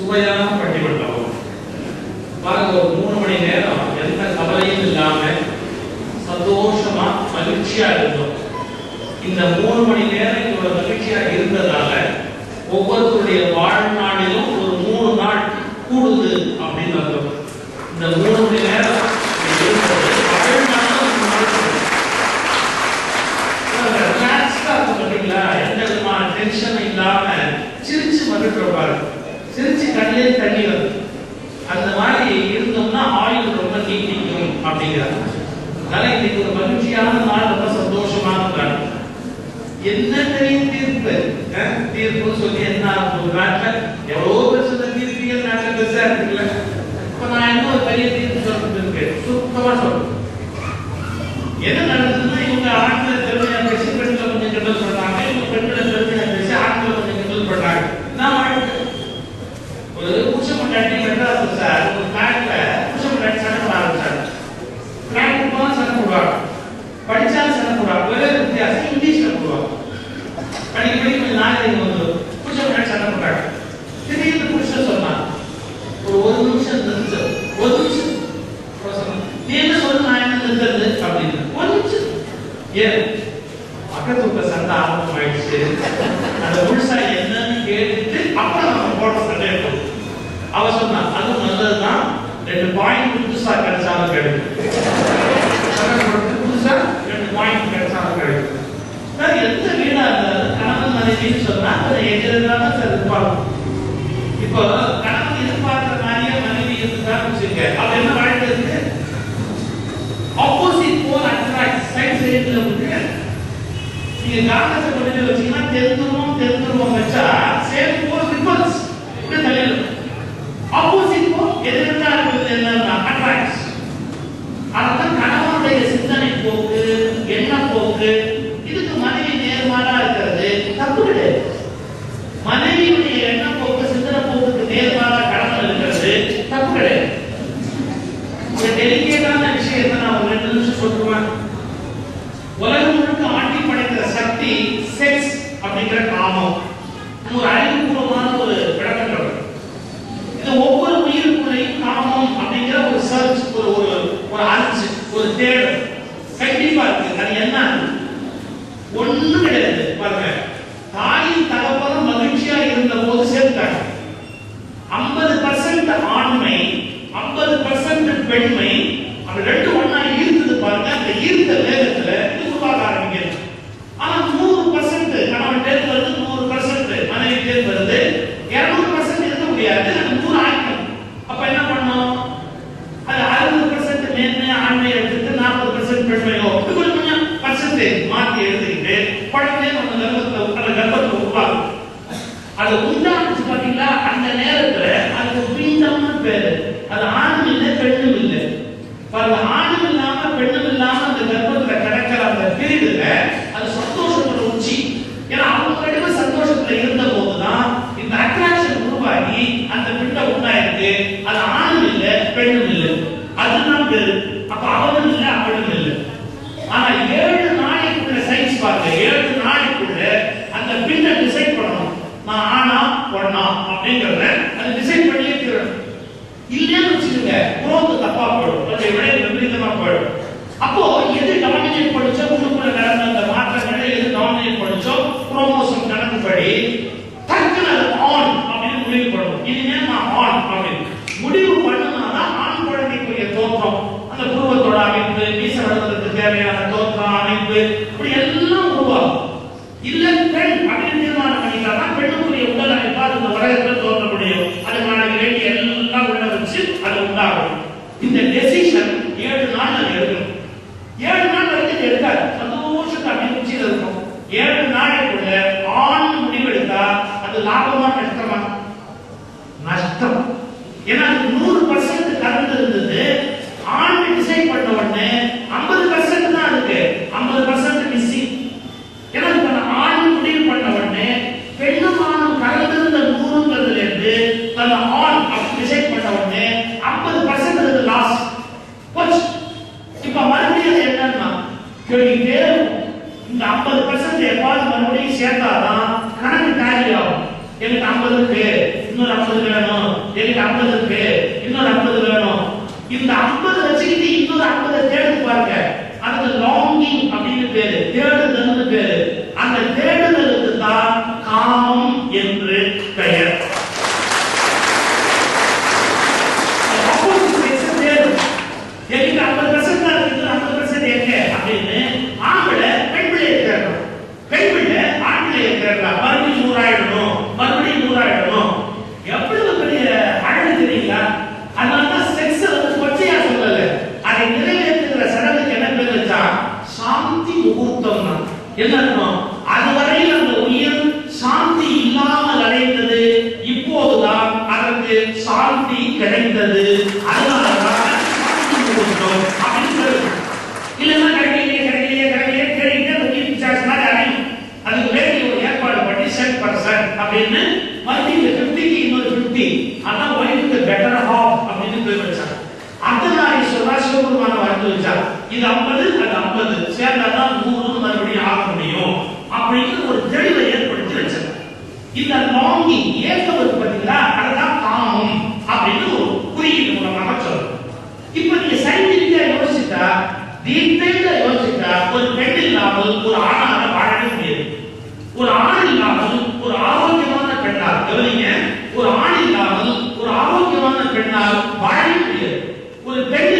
சுவையான பட்டிமன்றம் பாருங்க ஒரு மூணு மணி நேரம் எந்த கவலையும் இல்லாம சந்தோஷமா மகிழ்ச்சியா இருந்தோம். இந்த மூணு மணி நேரம் இவ்வளவு மகிழ்ச்சியா இருந்ததால ஒவ்வொருத்தருடைய வாழ்நாளிலும் ஒரு மூணு நாள் கூடுது அப்படின்னு வந்தோம் இந்த மூணு மணி நேரம் எந்த விதமான டென்ஷன் இல்லாம சிரிச்சு வந்துட்டு பாருங்க. சிரிச்சு கண்ணிலே தண்ணி வரும். அந்த மாதிரி இருந்தோம்னா ஆயுள் ரொம்ப நீட்டிக்கும் அப்படிங்கிறாங்க. அதனால இன்னைக்கு ஒரு மகிழ்ச்சியான நாள் ரொம்ப சந்தோஷமான நாள். என்ன தெரியும் தீர்ப்பு? தீர்ப்புன்னு சொல்லி என்ன ஒரு நாட்டில் எவ்வளோ பெருசு தீர்ப்பியல் நாட்டில் பெருசாக இருக்குல்ல? அப்படின்னு சொன்னா அதை எதிர்தான் சார் எதிர்பார்க்கணும் இப்போ கணவன் எதிர்பார்க்கிற மாதிரியே மனைவி இருந்துதான் வச்சுங்க அப்ப என்ன வாழ்க்கை இருக்கு? ஆப்போசிட் போல் அட்ராக்ட் சைட் சைடுல வந்து நீங்க காரணத்தை கொண்டு வச்சீங்கன்னா தெரிஞ்சிருவோம் தெரிஞ்சிருவோம் வச்சா சேம் போல் ரிப்பல்ஸ் தலையில. ஆப்போசிட் போல் எதிர்த்தார்கள் என்னன்னா அட்ராக்ட் அதான் கணவனுடைய சிந்தனை போக்கு. அது உண்டாச்சு பாத்தீங்களா? அந்த நேரத்துல அதுக்கு பீண்டம்னு பேரு. அது ஆணும் இல்லை பெண்ணும் இல்லை. ஆணும் இல்லாம பெண்ணும் இல்லாம அந்த கர்ப்பத்துல கிடக்கிற அந்த பீரியட்ல சொல்லிட்டு இந்த ஐம்பது பர்சன்ட் எப்பாவது மறுபடியும் சேர்த்தாதான் கணக்கு டேலி ஆகும். ஐம்பது இருக்கு இன்னொரு ஐம்பது வேணும். எனக்கு ஐம்பது இருக்கு இன்னொரு ஐம்பது வேணும். இந்த ஐம்பது வச்சுக்கிட்டு இன்னொரு ஐம்பது தேடுது பாருங்க. அதுக்கு லாங்கிங் அப்படின்னு பேரு தேடுதல்னு பேரு. அந்த தேடு அந்தி முகூர்த்தம்னா என்ன அர்த்தம்? அதுவரையில் அந்த உயிர் சாந்தி இல்லாமல் அடைந்தது இப்போதுதான் அதற்கு சாந்தி கிடைந்தது அதனாலதான் முகூர்த்தம் அப்படின்னு இல்லைன்னா கிடைக்கலையே கிடைக்கலையே கிடைக்கலையே கிடைக்கிற உயிர் பிசாஸ் மாதிரி அடையும் அதுக்கு வேற ஒரு ஏற்பாடு பண்ணி செட் பர்சன் அப்படின்னு மறுபடியும் இந்த ஃபிஃப்டிக்கு இன்னொரு ஃபிஃப்டி அதான் ஒய்ஃபுக்கு பெட்டர் அப்படின்னு பேர் வச்சாங்க. அத்தனை சொல்றா சிவபெருமான வரைந்து வச்சா இது ஐம்பது அது ஐம்பது. சேர்ந்தாதான் நூறு மறுபடியும் ஆக முடியும். அப்படின்னு ஒரு தெளிவை ஏற்படுத்தி வச்சது இந்த லாங்கிங் ஏக்கம் இருக்கு பார்த்தீங்களா அதுதான் காமம் அப்படின்னு ஒரு குறியீடு மூலமாக சொல்றோம் இப்ப நீங்க சயின்டிபிக்கா யோசிச்சா டீடைலா யோசிச்சா ஒரு பெண் இல்லாமல் ஒரு ஆணால வாழவே முடியாது. ஒரு ஆண் இல்லாமல் ஒரு ஆரோக்கியமான பெண்ணால் கவனிங்க ஒரு ஆண் இல்லாமல் ஒரு ஆரோக்கியமான பெண்ணால் வாழவே முடியாது. ஒரு பெண்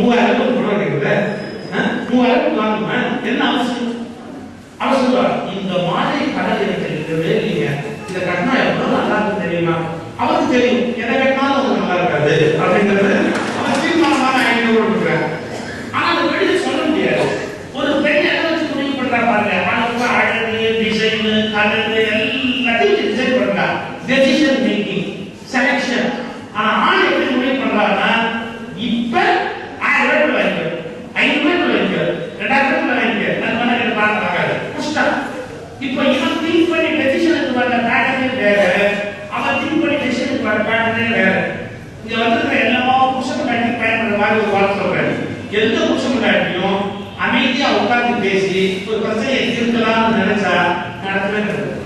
não era tão பாட்டு ஒரு பாட்டு சொல்றேன் எந்த புருஷன் அமைதியா உட்கார்ந்து பேசி ஒரு பிரச்சனையை தீர்க்கலாம்னு நினைச்சா நடக்கவே நடக்கும்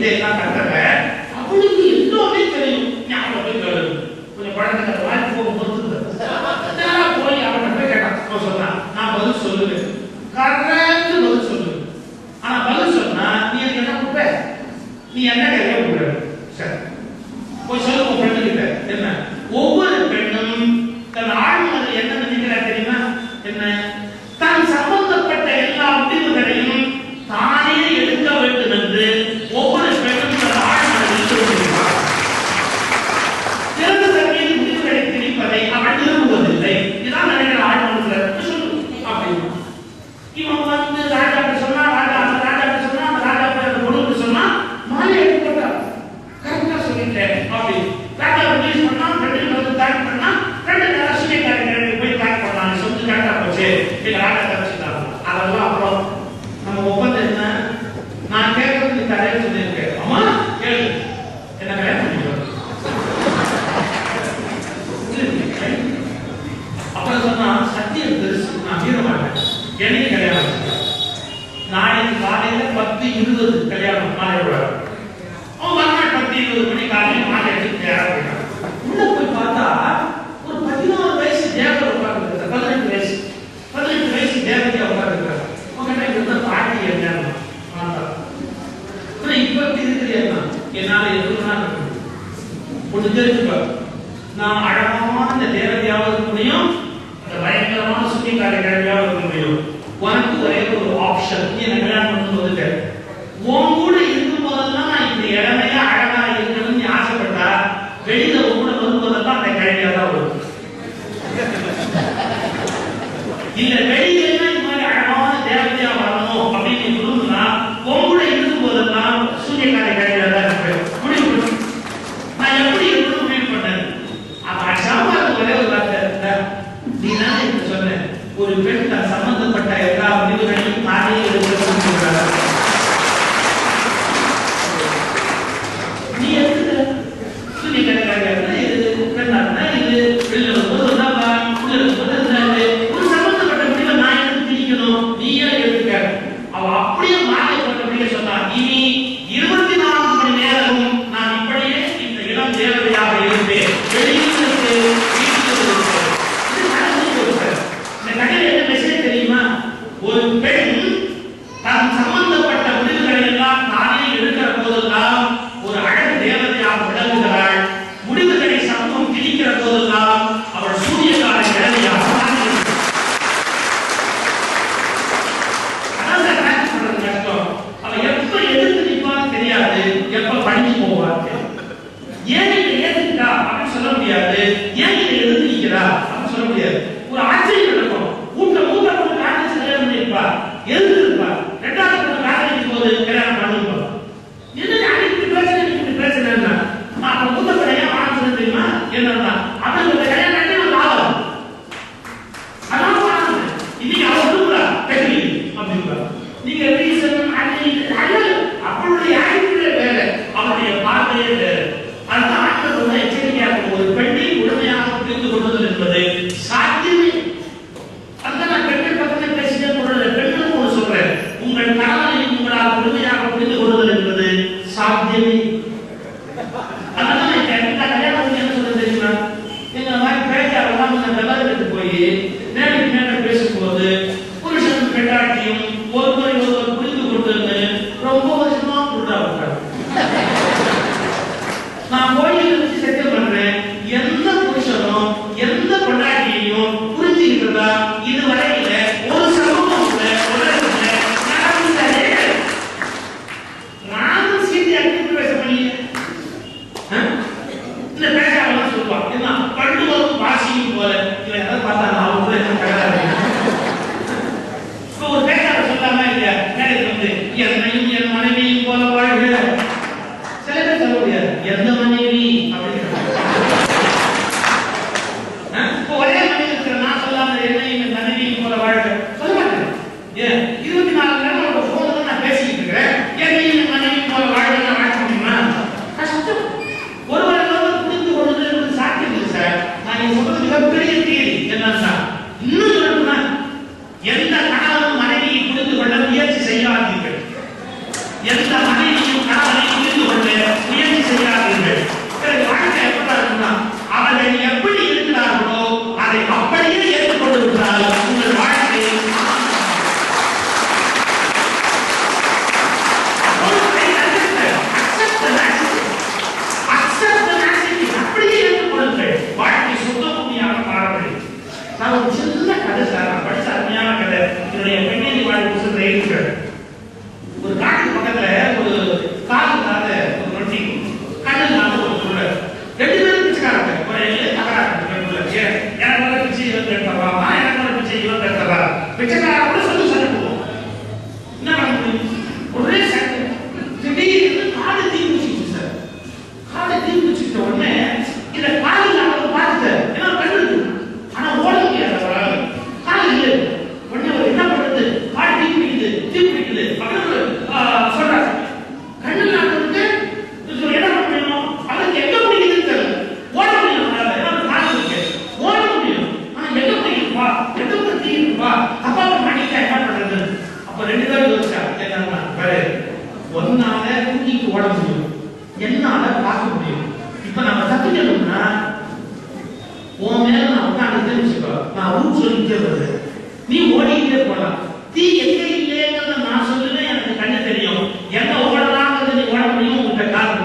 点赞大哥 one to the option. Here, I'm going to look one நான் இவன் எடுத்தவா பிச்சைக்கார கூட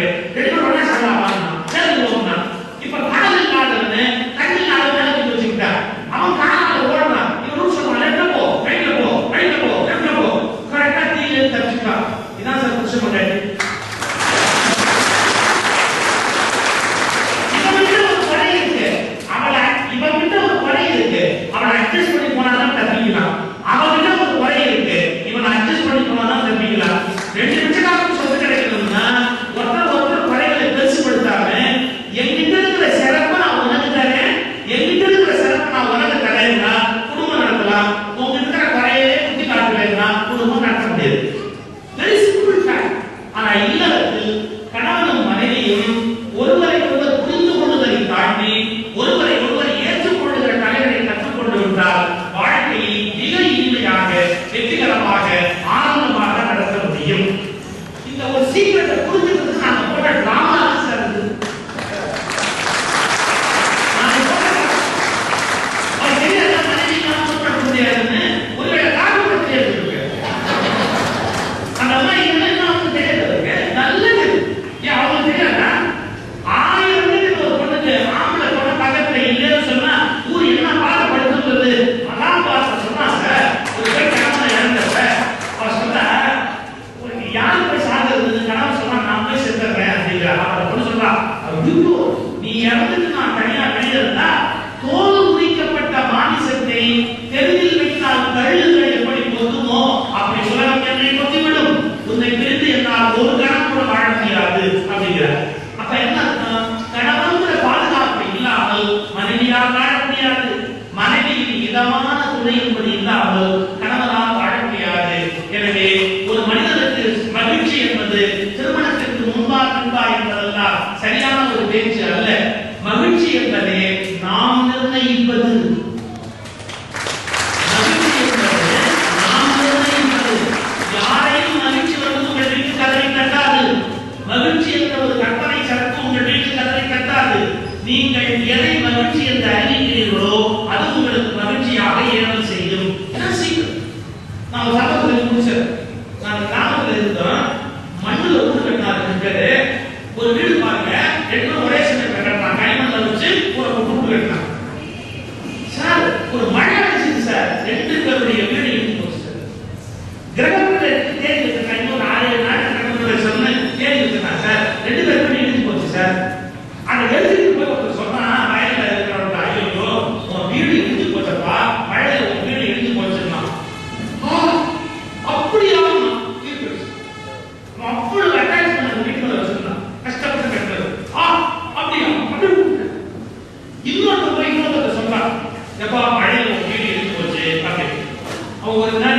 Okay, here முதல்ல நீ இறந்துட்டு நான் தனியா வெளியிருந்தா தோல்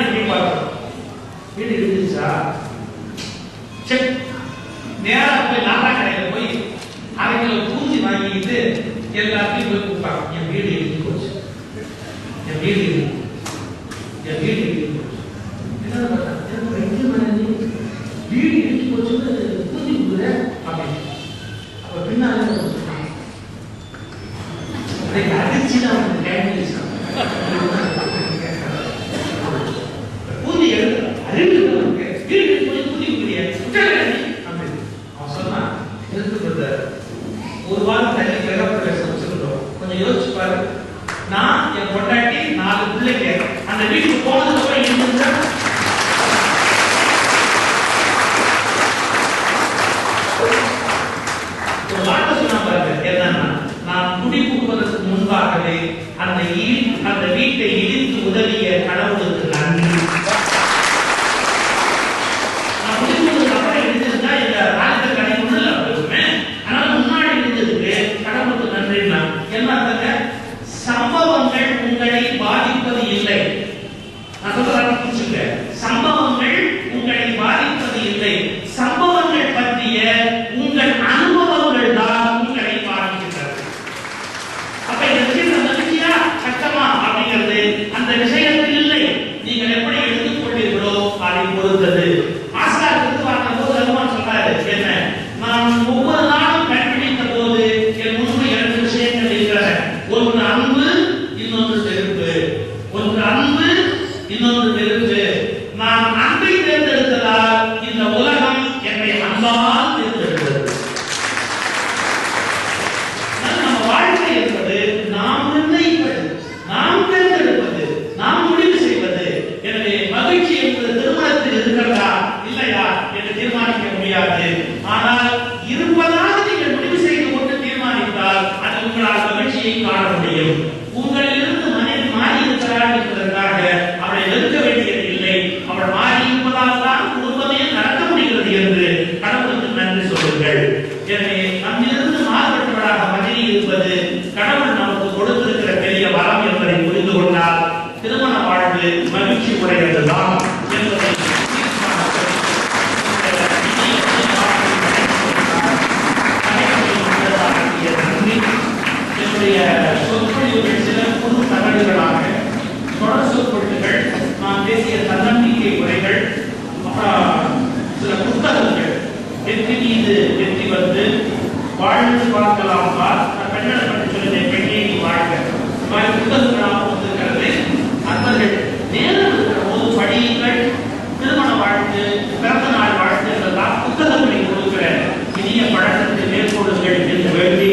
எப்படி பார்க்கணும் வீடு இருந்துச்சா? சரி. நேராக போய் நாடா கடையில் போய் அரை பூஞ்சி வாங்கிட்டு எல்லாத்தையும் போய் கொடுப்பாங்க. என் வீடு எழுதி போச்சு. என் வீடு கொடுத்திருக்கிற பெரிய வரம் என்பதை புரிந்து கொண்டால் திருமண வாழ்வு மகிழ்ச்சி உடையதுதான் என்பதை என்னுடைய சொற்பொழிவுகள் சில புது தகவல்களாக தொடர் சொற்பொழிவுகள் நான் பேசிய தன்னம்பிக்கை உரைகள் சில புத்தகங்கள் வெற்றி மீது வந்து வாழ்ந்து பார்க்கலாம்? பெண்களை பற்றி சொல்லுங்கள் வந்திருக்கிறது அன்பர்கள் நேரில் இருக்கிற போது திருமண வாழ்த்து பிறந்த நாள் வாழ்த்து புத்தகங்களை கொடுக்கிற இனிய பழக்கத்தை மேற்கொள்ளுங்கள் என்று வேண்டி